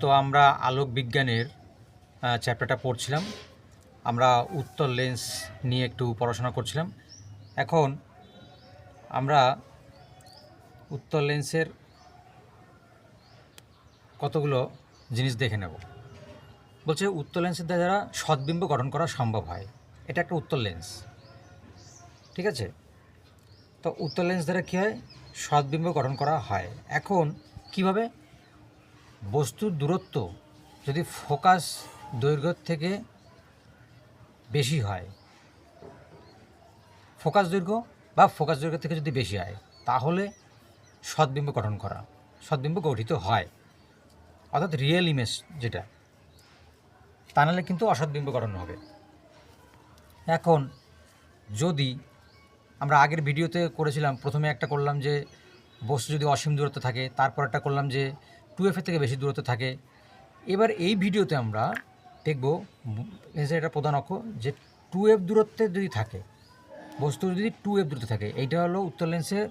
তো আমরা আলোক বিজ্ঞানের চ্যাপ্টারটা পড়ছিলাম। আমরা উত্তর লেন্স নিয়ে একটু পড়াশোনা করছিলাম। এখন আমরা উত্তর লেন্সের কতগুলো জিনিস দেখে নেব। বলছে উত্তর লেন্সের দ্বারা সদ্বিম্ব গঠন করা সম্ভব হয়, এটা একটা উত্তর লেন্স ঠিক আছে? তো উত্তর লেন্স দ্বারা কী হয়? সদ্বিম্ব গঠন করা হয়। এখন কীভাবে? বস্তুর দূরত্ব যদি ফোকাস দৈর্ঘ্য থেকে বেশি হয়, ফোকাস দৈর্ঘ্য বা ফোকাস দৈর্ঘ্য থেকে যদি বেশি হয়, তাহলে সদ্বিম্ব গঠন করা, সদ্বিম্ব গঠিত হয়। অর্থাৎ রিয়েল ইমেজ যেটা, তা নাহলে কিন্তু অসদ্বিম্ব গঠন হবে। এখন যদি আমরা আগের ভিডিওতে করেছিলাম, প্রথমে একটা করলাম যে বস্তু যদি অসীম দূরত্ব থাকে, তারপর একটা করলাম যে টু এফের থেকে বেশি দূরত্ব থাকে। এবার এই ভিডিওতে আমরা দেখব এটা প্রধান অক্ষ যে টু এফ দূরত্বে যদি থাকে, বস্তু যদি টু এফ দূরত্বে থাকে, এইটা হলো উত্তর লেন্সের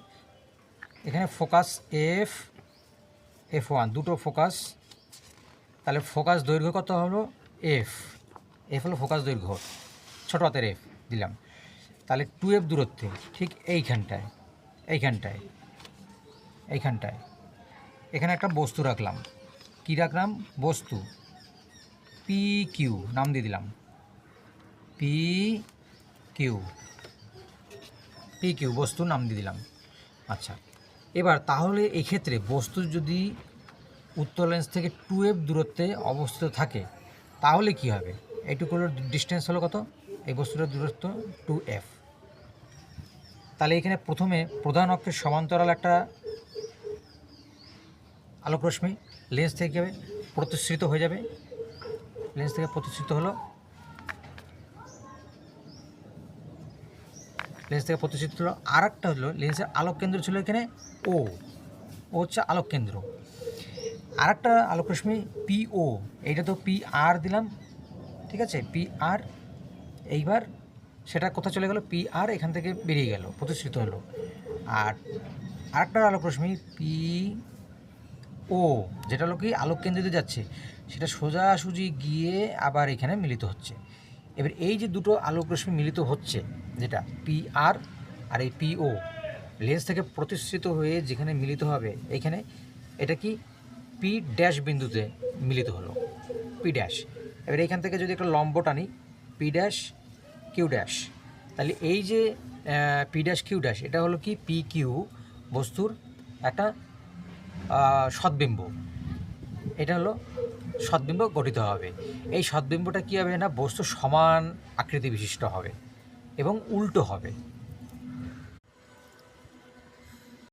এখানে ফোকাস এফ এফ ওয়ান দুটো ফোকাস তাহলে ফোকাস দৈর্ঘ্য কত হলো? এফ এফ হলো ফোকাস দৈর্ঘ্য, ছোটো হাতের এফ দিলাম। তাহলে টু এফ দূরত্বে ঠিক এইখানটায় এইখানটায় এইখানটায় এখানে একটা বস্তু রাখলাম। কী রাখলাম? বস্তু। পি কিউ নাম দিয়ে দিলাম। পি কিউ পি কিউ বস্তুর নাম দিয়ে দিলাম। আচ্ছা এবার তাহলে এক্ষেত্রে বস্তু যদি উত্তর লেন্স থেকে টু এফ দূরত্বে অবস্থিত থাকে, তাহলে কি হবে? এইটুকুর ডিস্টেন্স হলো কত? এই বস্তুটার দূরত্ব টু এফ তাহলে এখানে প্রথমে প্রধান অক্ষের সমান্তরাল একটা আলোকরশ্মি লেন্স থেকে প্রতিশ্রিত হয়ে যাবে। লেন্স থেকে প্রতিশ্রিত হলো। লেন্স থেকে প্রতিষ্ঠিত হলো। আর একটা হলো, লেন্সের আলোক কেন্দ্র ছিল এখানে ও ও হচ্ছে আলোক কেন্দ্র। আর একটা আলোকরশ্মি পি ও এইটা তো পি আর দিলাম, ঠিক আছে? পি আর এইবার সেটা কোথায় চলে গেল? পি আর এখান থেকে বেরিয়ে গেল প্রতিষ্ঠিত হলো। আর আরেকটা আলোকরশ্মি পি ও, যেটা হলো কি আলোক কেন্দ্রিতে যাচ্ছে, সেটা সোজাসুজি গিয়ে আবার এখানে মিলিত হচ্ছে। এবার এই যে দুটো আলোক রশ্মি মিলিত হচ্ছে, যেটা পি আর আর এই পি ও লেন্স থেকে প্রতিষ্ঠিত হয়ে যেখানে মিলিত হবে এখানে, এটা কি পি ড্যাশ বিন্দুতে মিলিত হলো পি ড্যাশ এবার এইখান থেকে যদি একটা লম্ব টানি পি ড্যাশ কিউ ড্যাশ তাহলে এই যে পি ড্যাশ কিউ ড্যাশ এটা হলো কি পি কিউ বস্তুর একটা সদ্বিম্ব এটা হলো সদ্বিম্ব গঠিত হবে। এই সদ্বিম্বটা কী হবে না? বস্তু সমান আকৃতি বিশিষ্ট হবে এবং উল্টো হবে।